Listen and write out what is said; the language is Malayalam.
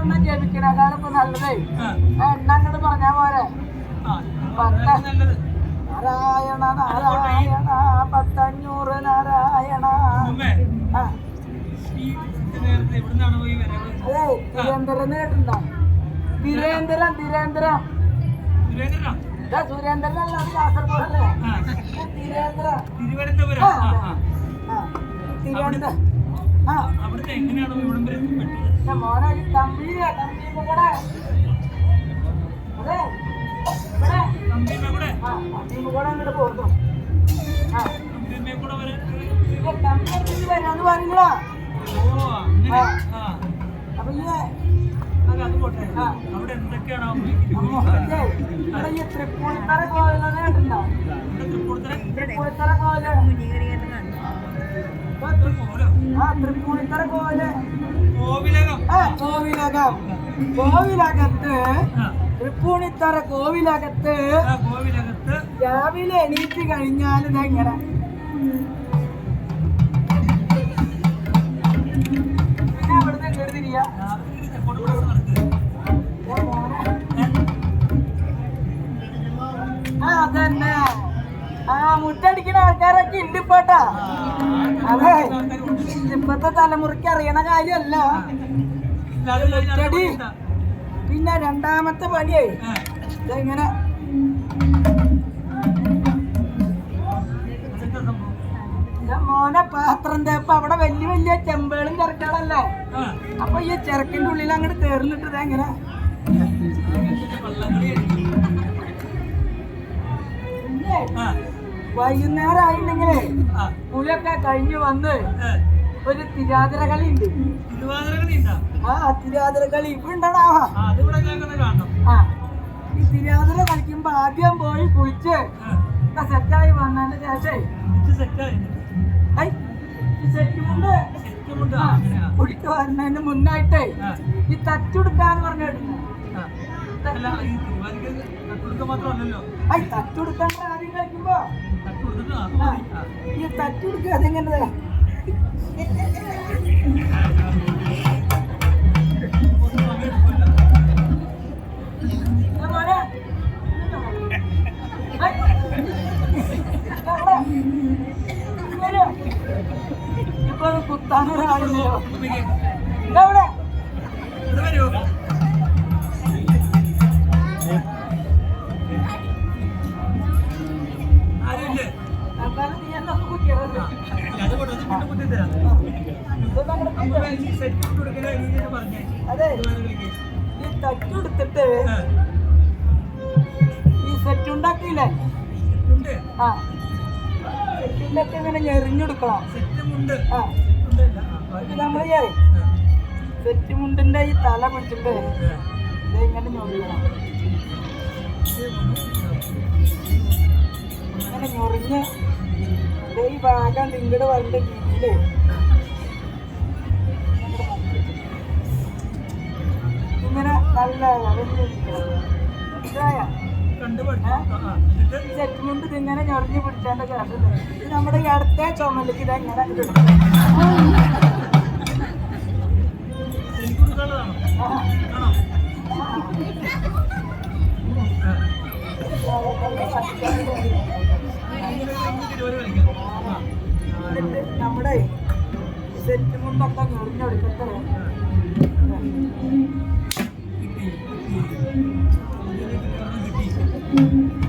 ചോദിക്കണേക്കാളും ഇപ്പൊ നല്ലതേ. എണ്ണ അങ്ങോട്ട് പറഞ്ഞാ പോരെ? നാരായണ നാരായണ പത്തഞ്ഞൂറ് നാരായണ. അതെ തിരുവനന്തപുരം കേട്ടിട്ടുണ്ടോ? തിരുവനന്തപുരം തിരുവനന്തപുരം. സുരേന്ദ്രൻ അല്ല കാസർഗോഡല്ലേ? തിരുവനന്തപുരം. തിരുവനന്തപുരം. തിരുവനന്തപുരം എങ്ങനെയാണോ ഇവിടം വരെ എത്തിപ്പെട്ടത് എന്റെ മോനെ ഈ കമ്പിയിലെ കമ്പിയുടെ കൂടെ. അതെ തമ്പിയമ്മ കൂടെ? ആ കമ്പിയുടെ കൂടെ അങ്ങോട്ട് പോകുന്നു ആ. തമ്പിയമ്മയെ കൂടെ വരെ? ഇത് വരാന്ന് പറഞ്ഞില്ല ഓ അങ്ങനെ? ആ. അപ്പൊ ഈ അവിടെ എന്തൊക്കെയാണോ തൃപ്പൂണിത്തറ കോവിലെന്ന് കേട്ടിട്ടുണ്ടോ ആ തൃപ്പൂണിത്തറ കോവിൽ കോവിലകം ആ കോവിലകം. കോവിലകത്ത് തൃപ്പൂണിത്തറ കോവിലകത്ത് രാവിലെ എണീറ്റ് കഴിഞ്ഞാൽ ഇതെങ്ങനെ പിന്നെ അവിടുന്ന് ഇങ്ങോട്ട് ആ മുട്ടടിക്കുന്ന ആൾക്കാരൊക്കെ ഉണ്ട് ഇപ്പോട്ടാ അതെ. ഇപ്പത്തെ തലമുറയ്ക്ക് അറിയണ കാര്യമല്ല. ചെടി. പിന്നെ രണ്ടാമത്തെ പണിയേ ഇതെങ്ങനെ? മോനെ പാത്രം തേപ്പ്. അവിടെ വലിയ വലിയ ചെമ്പേളും ചെറുക്കളല്ലേ? അപ്പൊ ഈ ചെറുക്കിന്റെ ഉള്ളിൽ അങ്ങോട്ട് കയറിന്നിട്ട് എങ്ങനെ പിന്നെ വൈകുന്നേരം ആയിട്ടുണ്ടെങ്കിലേ പുലൊക്കെ കഴിഞ്ഞു വന്ന് ഒരു തിരാതിര കളി ഉണ്ട് ആ തിരാതിര കളി ഇപ്പൊ ആ ഈ തിരാതിര കളിക്കുമ്പോ ആദ്യം പോയി കുളിച്ച് സെറ്റായി വന്നതിന് ശേഷം. കുളിക്ക് വരുന്നതിന് മുന്നായിട്ടേ ഈ തച്ചുടുക്കാന്ന് പറഞ്ഞിട്ടുണ്ട് മാത്രമല്ലല്ലോ. ഐ തച്ചുടുക്കാൻ ആദ്യം കളിക്കുമ്പോ ഈ അതെങ്ങനെ സമയം എടുക്കില്ല. ഇപ്പൊ കുത്താനൊരാളില്ലയോ. ഇതെവിടെ അത് ഈ തച്ചുടുത്തിട്ട് എടുത്തിട്ട് ഈ സെറ്റ് ഉണ്ടാക്കിയില്ലേ ഉണ്ട്. ആ സെറ്റിന്റെയൊക്കെ ഇങ്ങനെ ഞെറിഞ്ഞെടുക്കണം. ആ നമ്മൾ ആ, സെറ്റ് മുണ്ടിന്റെ ഈ തല പിടിച്ചിട്ട് ഇതെങ്ങനെ ഇത് ഞൊറിയണം ഇങ്ങനെ ഞൊറിഞ്ഞ് ദേ ഈ ഭാഗം നിങ്ങളുടെ വരണ്ട രീതിയിൽ ഇങ്ങനെ നല്ല വലിയ ഇതായ. കണ്ട് പഠിച്ചു. ആ, ആ. എന്നിട്ട് ഈ സെറ്റ് മുണ്ട് ഇതിങ്ങനെ ഞൊറിഞ്ഞ് പിടിച്ചാണ്ട് കേട്ടത് ഇത് നമ്മുടെ ഈ അടുത്ത ചുമലേക്ക് ഇത് എങ്ങനെ Thank എടുക്കും എന്നിട്ട് നമ്മുടെ സെറ്റ് മുണ്ടൊക്കെ ഞൊറിഞ്ഞെടുക്കട്ടെ കിട്ടി. കിട്ടി.